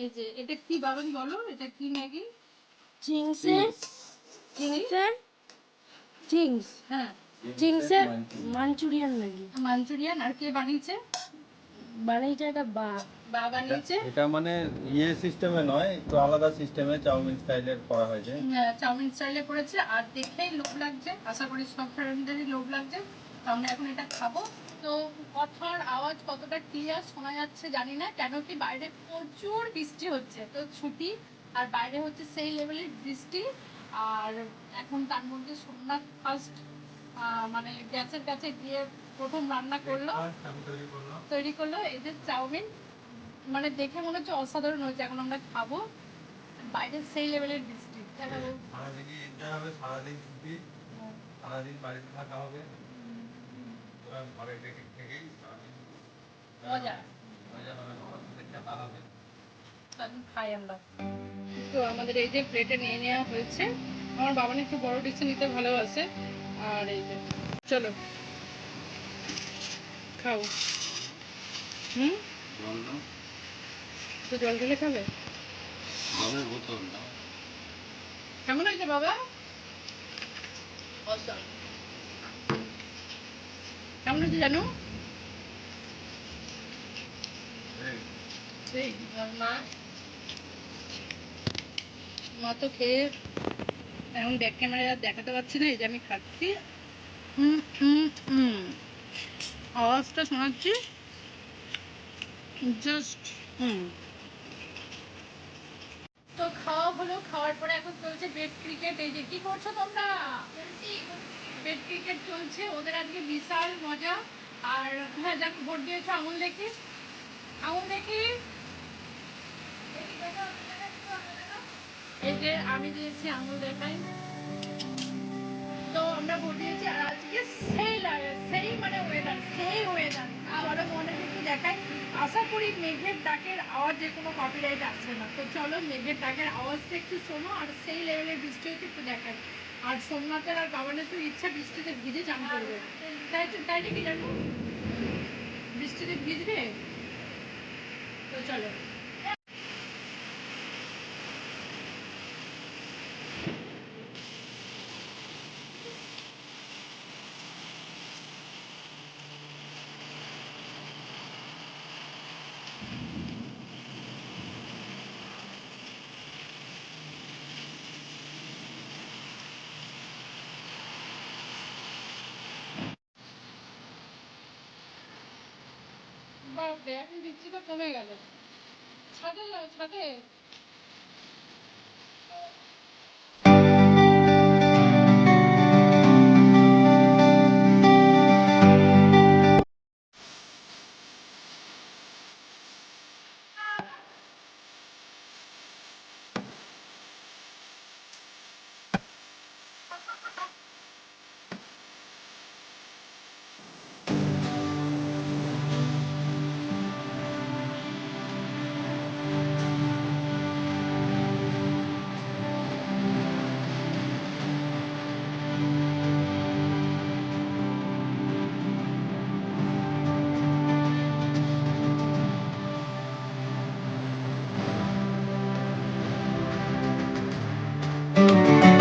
এই যে এটা কি বাবান বলো? এটা কি ম্যাগি? চিংসের চিংসের চিংস হ্যাঁ। চিংসের মাঞ্চুরিয়ান ম্যাগি। মাঞ্চুরিয়ান আর কে বানিয়েছে? বানিয়েছে একটা বা। বা বানিয়েছে? এটা মানে ইয়ে সিস্টেমে নয় একটু আলাদা সিস্টেমে চাউমিন স্টাইলের করা হয়েছে। আহ, চাউমিন স্টাইলে করেছে আর দেখেই লোভ লাগছে। আশা করি সব ফ্রেন্ডদেরই লোভ লাগছে। আমরা এখন এটা খাব। তো কথার আওয়াজ কতটা ক্লিয়ার শোনা যাচ্ছে জানি না কেন কি বাইরে প্রচুর বৃষ্টি হচ্ছে। তো ছুটি আর বাইরে হচ্ছে সেই লেভেলের বৃষ্টি। আর এখন তার মধ্যে সোমনাথ ফার্স্ট মানে গ্যাসের কাছে গিয়ে প্রথম রান্না করল। তৈরি করল যে চাউমিন। মানে দেখে মনে হচ্ছে অসাধারণ হয়েছে এখন আমরা খাব। বাইরে সেই লেভেলের বৃষ্টি। এনজয় হবে সারাদিন বাড়িতে থাকা হবে। ঘরে থেকেই মজা। খাই আমরা। তো আমাদের এই যে প্লেটে নিয়ে নেওয়া হয়েছে আমার বাবা একটু বড় ডিশে নিতে ভালোবাসে। আর এই যে চলো। খাও। হুম? তো জল ঢেলে খাবে? জলের বোতল দাও কেমন হয়েছে বাবা? Awesome. কেমন হয়েছে জানো? মা। মা তো খেয়ে এখন ব্যাক ক্যামেরা দেখাতে পারছি না এই যে আমি খাচ্ছি। হুম হুম হুম আওয়াজটা শোনাচ্ছি? জাস্ট হুম। তো খাওয়া হলো খাওয়ার পরে এখন চলছে বেড ক্রিকেট এই যে কি করছ তোমরা? বেড ক্রিকেট চলছে, ওদের আজকে বিশাল মজা। আর হ্যাঁ যাক, ভোট দিয়েছ আঙুল দেখি। আঙুল দেখি। এই যে, আমি দিয়েছি আঙুল দেখাই। তো আমরা ভোট দিয়েছি, আর আজকে সেই লাগে সেই মানে ওয়েদার সেই ওয়েদার আবারও মনে একটু দেখাই আশা করি মেঘের ডাকের আওয়াজে কোনো কপিরাইট আসবে না। তো চলো মেঘের ডাকের আওয়াজটা একটু শোনো আর সেই লেভেলের বৃষ্টি হচ্ছে একটু দেখাই। আর সোমনাথের আর বাবানের তো ইচ্ছা বৃষ্টিতে ভিজে চান করবে। তাই তো তাই নাকি জানো? বৃষ্টিতে ভিজবে? তো চলো। বাপরে এখন তো কমে গেল। ছাদে ছাদে।